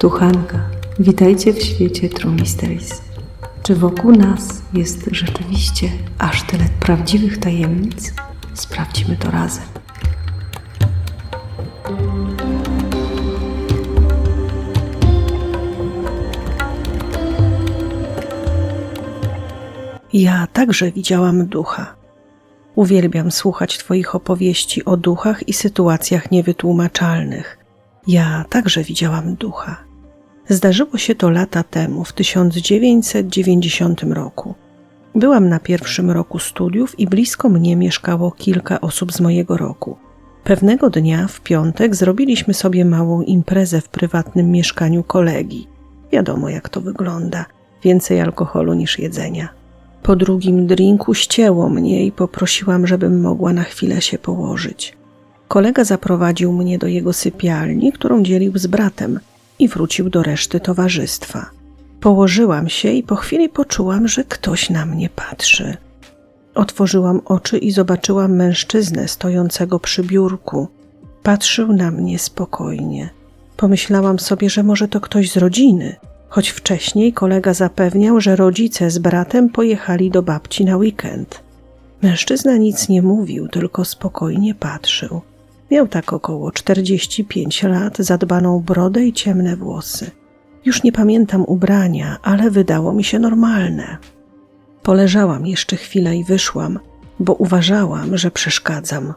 Tu Hanka. Witajcie w świecie True Mysteries. Czy wokół nas jest rzeczywiście aż tyle prawdziwych tajemnic? Sprawdźmy to razem. Ja także widziałam ducha. Uwielbiam słuchać Twoich opowieści o duchach i sytuacjach niewytłumaczalnych. Ja także widziałam ducha. Zdarzyło się to lata temu, w 1990 roku. Byłam na pierwszym roku studiów i blisko mnie mieszkało kilka osób z mojego roku. Pewnego dnia, w piątek, zrobiliśmy sobie małą imprezę w prywatnym mieszkaniu kolegi. Wiadomo, jak to wygląda: więcej alkoholu niż jedzenia. Po drugim drinku ścięło mnie i poprosiłam, żebym mogła na chwilę się położyć. Kolega zaprowadził mnie do jego sypialni, którą dzielił z bratem, i wrócił do reszty towarzystwa. Położyłam się i po chwili poczułam, że ktoś na mnie patrzy. Otworzyłam oczy i zobaczyłam mężczyznę stojącego przy biurku. Patrzył na mnie spokojnie. Pomyślałam sobie, że może to ktoś z rodziny, choć wcześniej kolega zapewniał, że rodzice z bratem pojechali do babci na weekend. Mężczyzna nic nie mówił, tylko spokojnie patrzył. Miał tak około 45 lat, zadbaną brodę i ciemne włosy. Już nie pamiętam ubrania, ale wydało mi się normalne. Poleżałam jeszcze chwilę i wyszłam, bo uważałam, że przeszkadzam.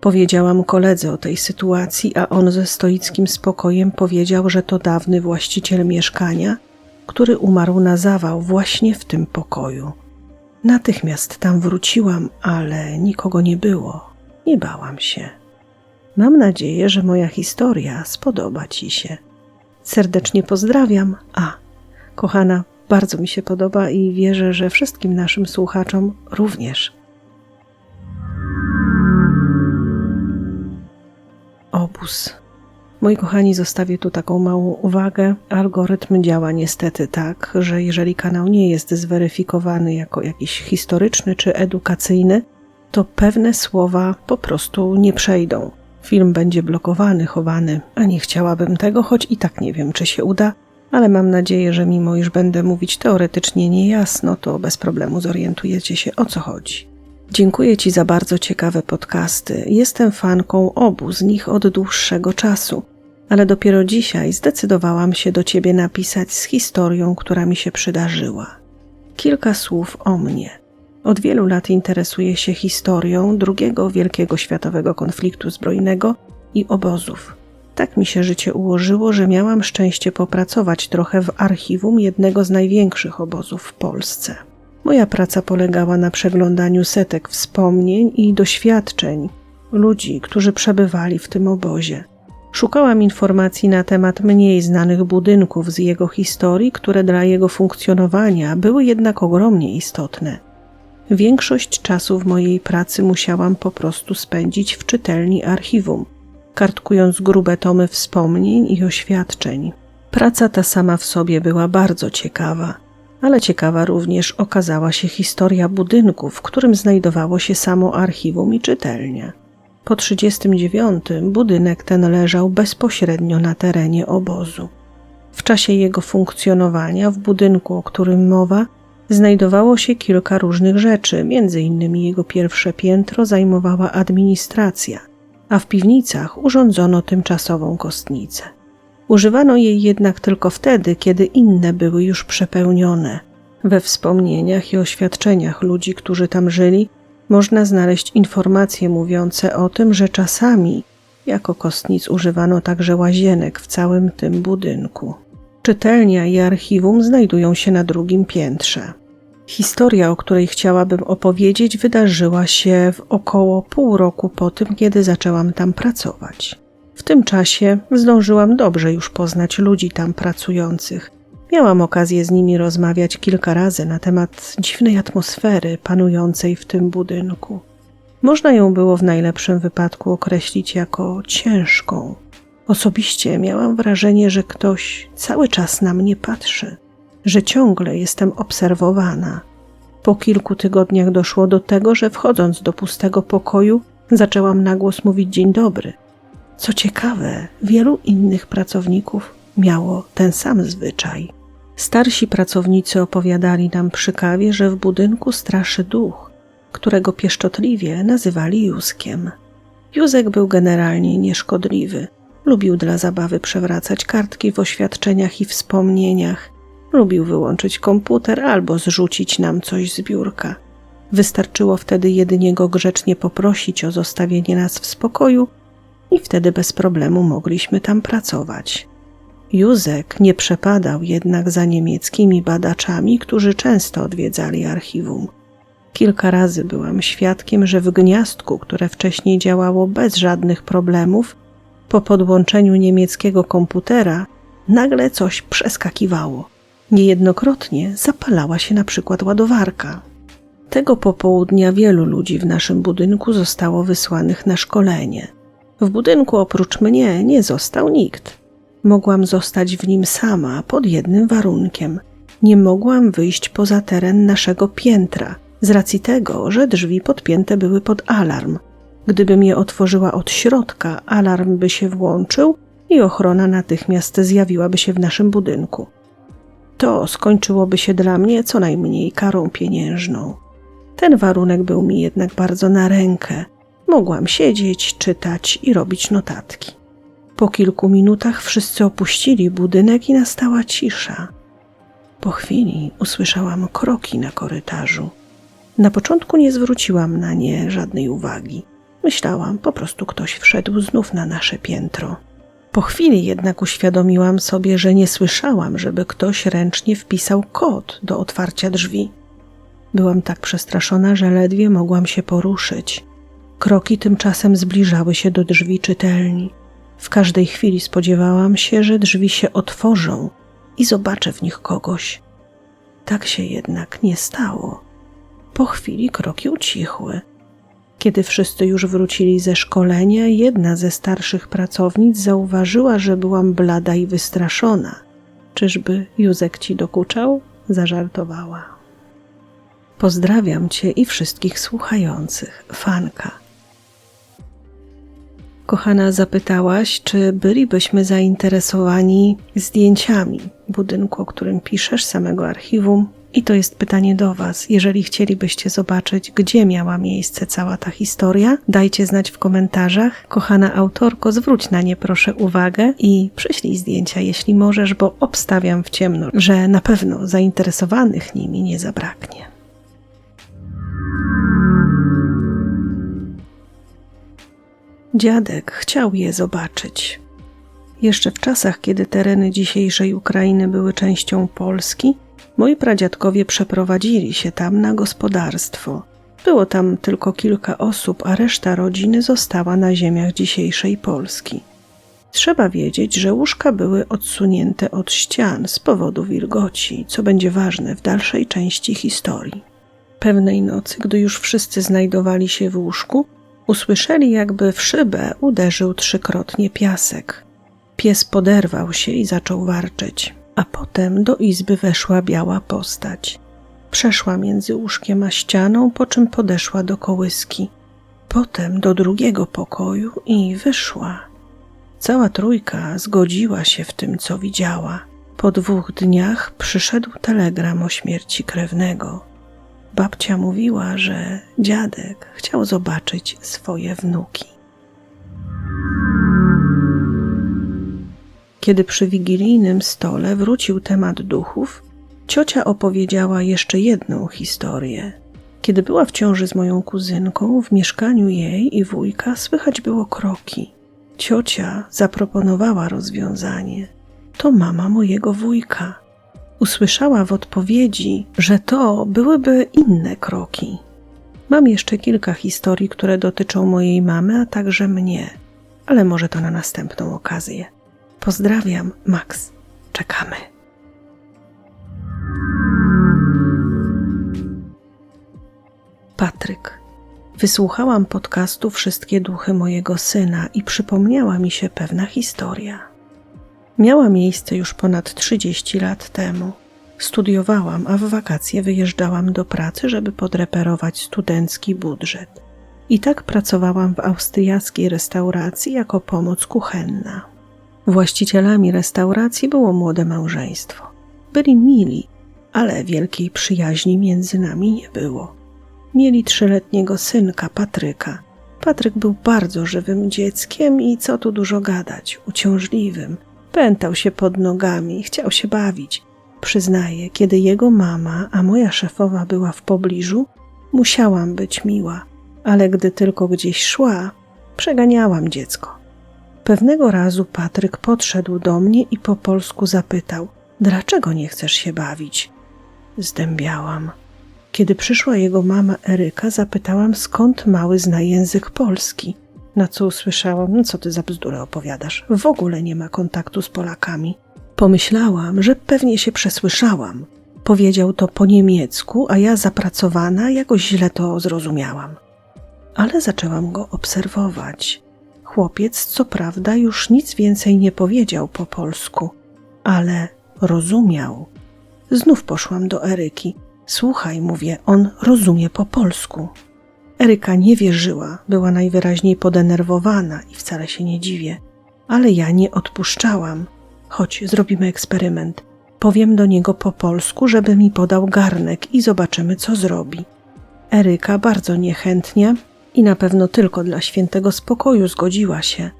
Powiedziałam koledze o tej sytuacji, a on ze stoickim spokojem powiedział, że to dawny właściciel mieszkania, który umarł na zawał właśnie w tym pokoju. Natychmiast tam wróciłam, ale nikogo nie było. Nie bałam się. Mam nadzieję, że moja historia spodoba Ci się. Serdecznie pozdrawiam. A, kochana, bardzo mi się podoba i wierzę, że wszystkim naszym słuchaczom również. Obóz. Moi kochani, zostawię tu taką małą uwagę. Algorytm działa niestety tak, że jeżeli kanał nie jest zweryfikowany jako jakiś historyczny czy edukacyjny, to pewne słowa po prostu nie przejdą. Film będzie blokowany, chowany, a nie chciałabym tego, choć i tak nie wiem, czy się uda, ale mam nadzieję, że mimo iż będę mówić teoretycznie niejasno, to bez problemu zorientujecie się o co chodzi. Dziękuję Ci za bardzo ciekawe podcasty. Jestem fanką obu z nich od dłuższego czasu, ale dopiero dzisiaj zdecydowałam się do Ciebie napisać z historią, która mi się przydarzyła. Kilka słów o mnie. Od wielu lat interesuję się historią drugiego wielkiego światowego konfliktu zbrojnego i obozów. Tak mi się życie ułożyło, że miałam szczęście popracować trochę w archiwum jednego z największych obozów w Polsce. Moja praca polegała na przeglądaniu setek wspomnień i doświadczeń ludzi, którzy przebywali w tym obozie. Szukałam informacji na temat mniej znanych budynków z jego historii, które dla jego funkcjonowania były jednak ogromnie istotne. Większość czasu w mojej pracy musiałam po prostu spędzić w czytelni archiwum, kartkując grube tomy wspomnień i oświadczeń. Praca ta sama w sobie była bardzo ciekawa, ale ciekawa również okazała się historia budynku, w którym znajdowało się samo archiwum i czytelnia. Po 1939 budynek ten leżał bezpośrednio na terenie obozu. W czasie jego funkcjonowania w budynku, o którym mowa, znajdowało się kilka różnych rzeczy, między innymi jego pierwsze piętro zajmowała administracja, a w piwnicach urządzono tymczasową kostnicę. Używano jej jednak tylko wtedy, kiedy inne były już przepełnione. We wspomnieniach i oświadczeniach ludzi, którzy tam żyli, można znaleźć informacje mówiące o tym, że czasami jako kostnic używano także łazienek w całym tym budynku. Czytelnia i archiwum znajdują się na drugim piętrze. Historia, o której chciałabym opowiedzieć, wydarzyła się w około pół roku po tym, kiedy zaczęłam tam pracować. W tym czasie zdążyłam dobrze już poznać ludzi tam pracujących. Miałam okazję z nimi rozmawiać kilka razy na temat dziwnej atmosfery panującej w tym budynku. Można ją było w najlepszym wypadku określić jako ciężką. Osobiście miałam wrażenie, że ktoś cały czas na mnie patrzy, że ciągle jestem obserwowana. Po kilku tygodniach doszło do tego, że wchodząc do pustego pokoju, zaczęłam na głos mówić dzień dobry. Co ciekawe, wielu innych pracowników miało ten sam zwyczaj. Starsi pracownicy opowiadali nam przy kawie, że w budynku straszy duch, którego pieszczotliwie nazywali Józkiem. Józek był generalnie nieszkodliwy. Lubił dla zabawy przewracać kartki w oświadczeniach i wspomnieniach. Lubił wyłączyć komputer albo zrzucić nam coś z biurka. Wystarczyło wtedy jedynie go grzecznie poprosić o zostawienie nas w spokoju i wtedy bez problemu mogliśmy tam pracować. Józek nie przepadał jednak za niemieckimi badaczami, którzy często odwiedzali archiwum. Kilka razy byłam świadkiem, że w gniazdku, które wcześniej działało bez żadnych problemów, po podłączeniu niemieckiego komputera nagle coś przeskakiwało. Niejednokrotnie zapalała się na przykład ładowarka. Tego popołudnia wielu ludzi w naszym budynku zostało wysłanych na szkolenie. W budynku oprócz mnie nie został nikt. Mogłam zostać w nim sama pod jednym warunkiem. Nie mogłam wyjść poza teren naszego piętra, z racji tego, że drzwi podpięte były pod alarm. Gdybym je otworzyła od środka, alarm by się włączył i ochrona natychmiast zjawiłaby się w naszym budynku. To skończyłoby się dla mnie co najmniej karą pieniężną. Ten warunek był mi jednak bardzo na rękę. Mogłam siedzieć, czytać i robić notatki. Po kilku minutach wszyscy opuścili budynek i nastała cisza. Po chwili usłyszałam kroki na korytarzu. Na początku nie zwróciłam na nie żadnej uwagi. Myślałam, po prostu ktoś wszedł znów na nasze piętro. Po chwili jednak uświadomiłam sobie, że nie słyszałam, żeby ktoś ręcznie wpisał kod do otwarcia drzwi. Byłam tak przestraszona, że ledwie mogłam się poruszyć. Kroki tymczasem zbliżały się do drzwi czytelni. W każdej chwili spodziewałam się, że drzwi się otworzą i zobaczę w nich kogoś. Tak się jednak nie stało. Po chwili kroki ucichły. Kiedy wszyscy już wrócili ze szkolenia, jedna ze starszych pracownic zauważyła, że byłam blada i wystraszona. Czyżby Józek ci dokuczał? Zażartowała. Pozdrawiam cię i wszystkich słuchających. Fanka. Kochana, zapytałaś, czy bylibyśmy zainteresowani zdjęciami budynku, o którym piszesz, samego archiwum. I to jest pytanie do Was. Jeżeli chcielibyście zobaczyć, gdzie miała miejsce cała ta historia, dajcie znać w komentarzach. Kochana autorko, zwróć na nie proszę uwagę i przyślij zdjęcia, jeśli możesz, bo obstawiam w ciemno, że na pewno zainteresowanych nimi nie zabraknie. Dziadek chciał je zobaczyć. Jeszcze w czasach, kiedy tereny dzisiejszej Ukrainy były częścią Polski, moi pradziadkowie przeprowadzili się tam na gospodarstwo. Było tam tylko kilka osób, a reszta rodziny została na ziemiach dzisiejszej Polski. Trzeba wiedzieć, że łóżka były odsunięte od ścian z powodu wilgoci, co będzie ważne w dalszej części historii. Pewnej nocy, gdy już wszyscy znajdowali się w łóżku, usłyszeli, jakby w szybę uderzył trzykrotnie piasek. Pies poderwał się i zaczął warczeć, a potem do izby weszła biała postać. Przeszła między łóżkiem a ścianą, po czym podeszła do kołyski. Potem do drugiego pokoju i wyszła. Cała trójka zgodziła się w tym, co widziała. Po dwóch dniach przyszedł telegram o śmierci krewnego. Babcia mówiła, że dziadek chciał zobaczyć swoje wnuki. Kiedy przy wigilijnym stole wrócił temat duchów, ciocia opowiedziała jeszcze jedną historię. Kiedy była w ciąży z moją kuzynką, w mieszkaniu jej i wujka słychać było kroki. Ciocia zaproponowała rozwiązanie. To mama mojego wujka. Usłyszała w odpowiedzi, że to byłyby inne kroki. Mam jeszcze kilka historii, które dotyczą mojej mamy, a także mnie, ale może to na następną okazję. Pozdrawiam, Max. Czekamy. Patryk. Wysłuchałam podcastu Wszystkie duchy mojego syna i przypomniała mi się pewna historia. Miała miejsce już ponad 30 lat temu. Studiowałam, a w wakacje wyjeżdżałam do pracy, żeby podreperować studencki budżet. I tak pracowałam w austriackiej restauracji jako pomoc kuchenna. Właścicielami restauracji było młode małżeństwo. Byli mili, ale wielkiej przyjaźni między nami nie było. Mieli trzyletniego synka, Patryka. Patryk był bardzo żywym dzieckiem i co tu dużo gadać, uciążliwym. Pętał się pod nogami, chciał się bawić. Przyznaję, kiedy jego mama, a moja szefowa była w pobliżu, musiałam być miła, ale gdy tylko gdzieś szła, przeganiałam dziecko. Pewnego razu Patryk podszedł do mnie i po polsku zapytał: Dlaczego nie chcesz się bawić? Zdębiałam. Kiedy przyszła jego mama Eryka, zapytałam, skąd mały zna język polski. Na co usłyszałam, no co ty za bzdurę opowiadasz, w ogóle nie ma kontaktu z Polakami. Pomyślałam, że pewnie się przesłyszałam. Powiedział to po niemiecku, a ja zapracowana jakoś źle to zrozumiałam. Ale zaczęłam go obserwować. Chłopiec, co prawda, już nic więcej nie powiedział po polsku, ale rozumiał. Znów poszłam do Eryki. Słuchaj, mówię, on rozumie po polsku. Eryka nie wierzyła, była najwyraźniej podenerwowana i wcale się nie dziwię, ale ja nie odpuszczałam. Chodź, zrobimy eksperyment. Powiem do niego po polsku, żeby mi podał garnek i zobaczymy, co zrobi. Eryka bardzo niechętnie i na pewno tylko dla świętego spokoju zgodziła się.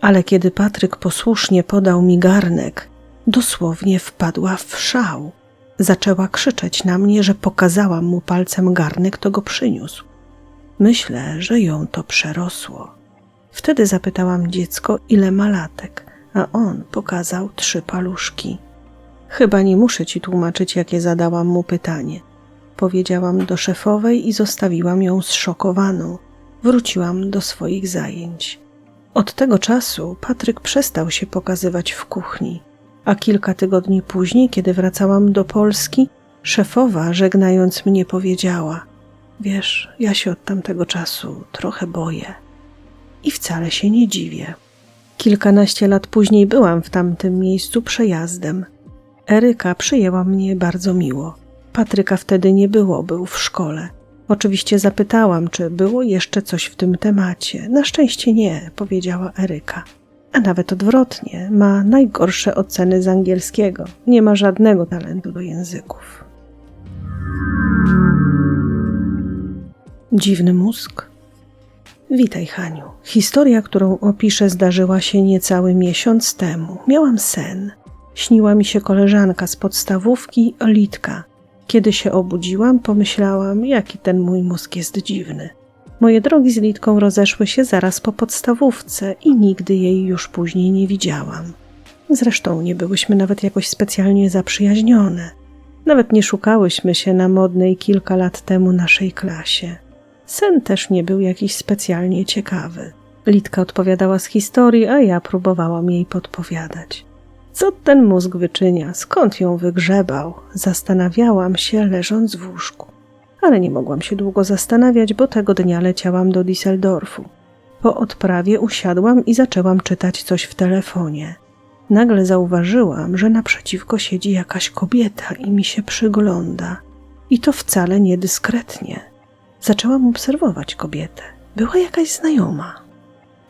Ale kiedy Patryk posłusznie podał mi garnek, dosłownie wpadła w szał. Zaczęła krzyczeć na mnie, że pokazałam mu palcem garnek, to go przyniósł. Myślę, że ją to przerosło. Wtedy zapytałam dziecko, ile ma latek, a on pokazał trzy paluszki. Chyba nie muszę ci tłumaczyć, jakie zadałam mu pytanie. Powiedziałam do szefowej i zostawiłam ją zszokowaną. Wróciłam do swoich zajęć. Od tego czasu Patryk przestał się pokazywać w kuchni, a kilka tygodni później, kiedy wracałam do Polski, szefowa, żegnając mnie, powiedziała: Wiesz, ja się od tamtego czasu trochę boję. I wcale się nie dziwię. Kilkanaście lat później byłam w tamtym miejscu przejazdem. Eryka przyjęła mnie bardzo miło. Patryka wtedy nie było, był w szkole. Oczywiście zapytałam, czy było jeszcze coś w tym temacie. Na szczęście nie, powiedziała Eryka. A nawet odwrotnie, ma najgorsze oceny z angielskiego. Nie ma żadnego talentu do języków. Dziwny mózg. Witaj, Haniu. Historia, którą opiszę, zdarzyła się niecały miesiąc temu. Miałam sen. Śniła mi się koleżanka z podstawówki, Litka. Kiedy się obudziłam, pomyślałam, jaki ten mój mózg jest dziwny. Moje drogi z Litką rozeszły się zaraz po podstawówce i nigdy jej już później nie widziałam. Zresztą nie byłyśmy nawet jakoś specjalnie zaprzyjaźnione. Nawet nie szukałyśmy się na modnej kilka lat temu naszej klasie. Sen też nie był jakiś specjalnie ciekawy. Litka odpowiadała z historii, a ja próbowałam jej podpowiadać. Co ten mózg wyczynia? Skąd ją wygrzebał? Zastanawiałam się, leżąc w łóżku. Ale nie mogłam się długo zastanawiać, bo tego dnia leciałam do Düsseldorfu. Po odprawie usiadłam i zaczęłam czytać coś w telefonie. Nagle zauważyłam, że naprzeciwko siedzi jakaś kobieta i mi się przygląda. I to wcale niedyskretnie. Zaczęłam obserwować kobietę. Była jakaś znajoma.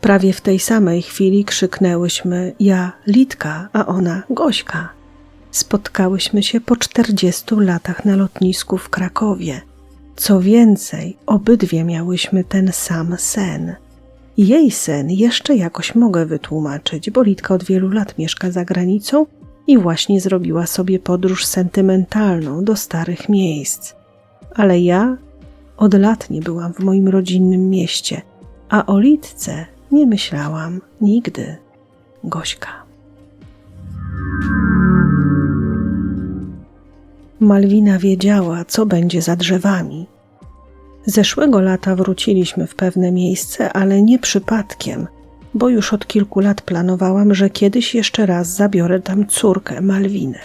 Prawie w tej samej chwili krzyknęłyśmy ja Litka, a ona Gośka. Spotkałyśmy się po czterdziestu latach na lotnisku w Krakowie. Co więcej, obydwie miałyśmy ten sam sen. Jej sen jeszcze jakoś mogę wytłumaczyć, bo Litka od wielu lat mieszka za granicą i właśnie zrobiła sobie podróż sentymentalną do starych miejsc. Ale ja od lat nie byłam w moim rodzinnym mieście, a o Litce nie myślałam nigdy. Gośka. Malwina wiedziała, co będzie za drzewami. Zeszłego lata wróciliśmy w pewne miejsce, ale nie przypadkiem, bo już od kilku lat planowałam, że kiedyś jeszcze raz zabiorę tam córkę Malwinę.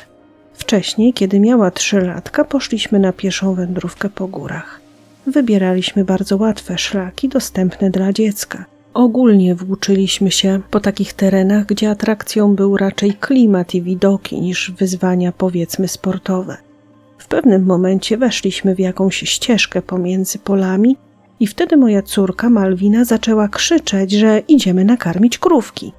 Wcześniej, kiedy miała trzy latka, poszliśmy na pieszą wędrówkę po górach. Wybieraliśmy bardzo łatwe szlaki dostępne dla dziecka. Ogólnie włóczyliśmy się po takich terenach, gdzie atrakcją był raczej klimat i widoki niż wyzwania, powiedzmy, sportowe. W pewnym momencie weszliśmy w jakąś ścieżkę pomiędzy polami i wtedy moja córka Malwina zaczęła krzyczeć, że idziemy nakarmić krówki.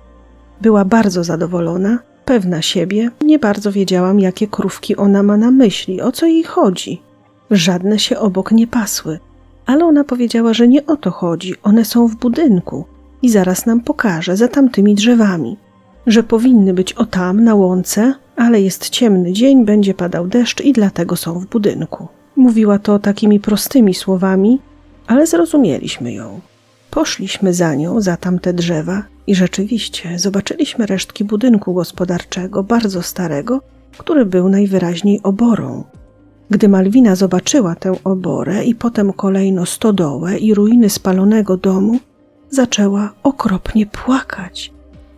Była bardzo zadowolona, pewna siebie, nie bardzo wiedziałam, jakie krówki ona ma na myśli, o co jej chodzi. Żadne się obok nie pasły, ale ona powiedziała, że nie o to chodzi, one są w budynku i zaraz nam pokaże za tamtymi drzewami, że powinny być o tam na łące, ale jest ciemny dzień, będzie padał deszcz i dlatego są w budynku. Mówiła to takimi prostymi słowami, ale zrozumieliśmy ją. Poszliśmy za nią, za tamte drzewa i rzeczywiście zobaczyliśmy resztki budynku gospodarczego, bardzo starego, który był najwyraźniej oborą. Gdy Malwina zobaczyła tę oborę i potem kolejno stodołę i ruiny spalonego domu, zaczęła okropnie płakać,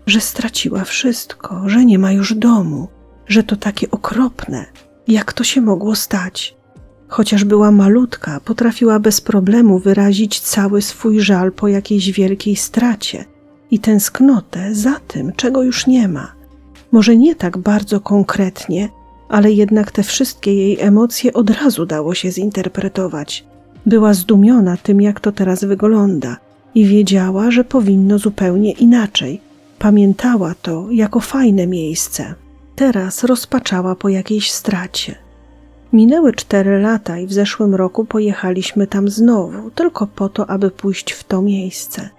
że straciła wszystko, że nie ma już domu, że to takie okropne, jak to się mogło stać. Chociaż była malutka, potrafiła bez problemu wyrazić cały swój żal po jakiejś wielkiej stracie i tęsknotę za tym, czego już nie ma. Może nie tak bardzo konkretnie, ale jednak te wszystkie jej emocje od razu dało się zinterpretować. Była zdumiona tym, jak to teraz wygląda i wiedziała, że powinno zupełnie inaczej. Pamiętała to jako fajne miejsce. Teraz rozpaczała po jakiejś stracie. Minęły cztery lata i w zeszłym roku pojechaliśmy tam znowu, tylko po to, aby pójść w to miejsce.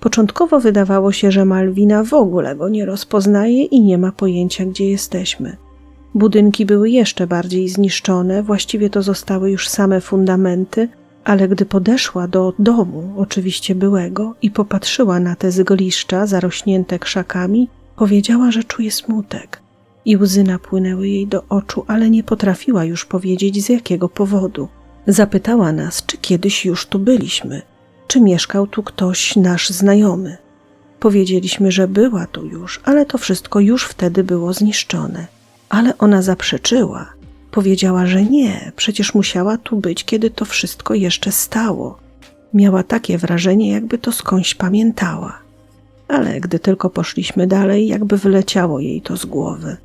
Początkowo wydawało się, że Malwina w ogóle go nie rozpoznaje i nie ma pojęcia, gdzie jesteśmy. Budynki były jeszcze bardziej zniszczone, właściwie to zostały już same fundamenty, ale gdy podeszła do domu, oczywiście byłego, i popatrzyła na te zgoliszcza zarośnięte krzakami, powiedziała, że czuje smutek. I łzy napłynęły jej do oczu, ale nie potrafiła już powiedzieć z jakiego powodu. Zapytała nas, czy kiedyś już tu byliśmy, czy mieszkał tu ktoś nasz znajomy. Powiedzieliśmy, że była tu już, ale to wszystko już wtedy było zniszczone. Ale ona zaprzeczyła. Powiedziała, że nie, przecież musiała tu być, kiedy to wszystko jeszcze stało. Miała takie wrażenie, jakby to skądś pamiętała. Ale gdy tylko poszliśmy dalej, jakby wyleciało jej to z głowy.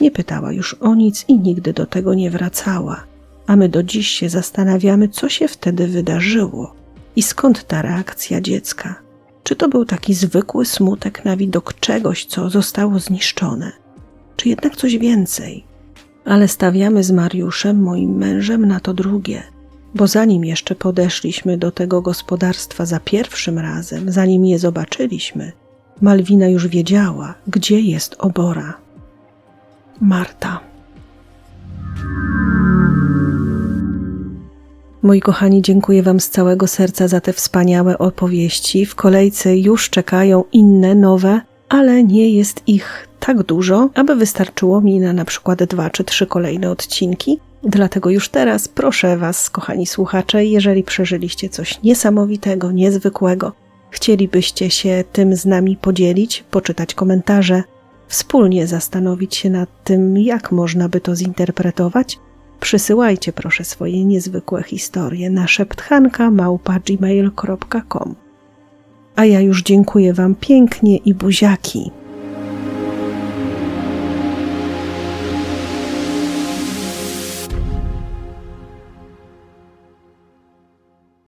Nie pytała już o nic i nigdy do tego nie wracała. A my do dziś się zastanawiamy, co się wtedy wydarzyło i skąd ta reakcja dziecka. Czy to był taki zwykły smutek na widok czegoś, co zostało zniszczone, czy jednak coś więcej? Ale stawiamy z Mariuszem, moim mężem, na to drugie, bo zanim jeszcze podeszliśmy do tego gospodarstwa za pierwszym razem, zanim je zobaczyliśmy, Malwina już wiedziała, gdzie jest obora. Marta. Moi kochani, dziękuję Wam z całego serca za te wspaniałe opowieści. W kolejce już czekają inne, nowe, ale nie jest ich tak dużo, aby wystarczyło mi na na przykład dwa czy trzy kolejne odcinki. Dlatego już teraz proszę Was, kochani słuchacze, jeżeli przeżyliście coś niesamowitego, niezwykłego, chcielibyście się tym z nami podzielić, poczytać komentarze, wspólnie zastanowić się nad tym, jak można by to zinterpretować, przysyłajcie proszę swoje niezwykłe historie na szepthanka.gmail.com A ja już dziękuję Wam pięknie i buziaki.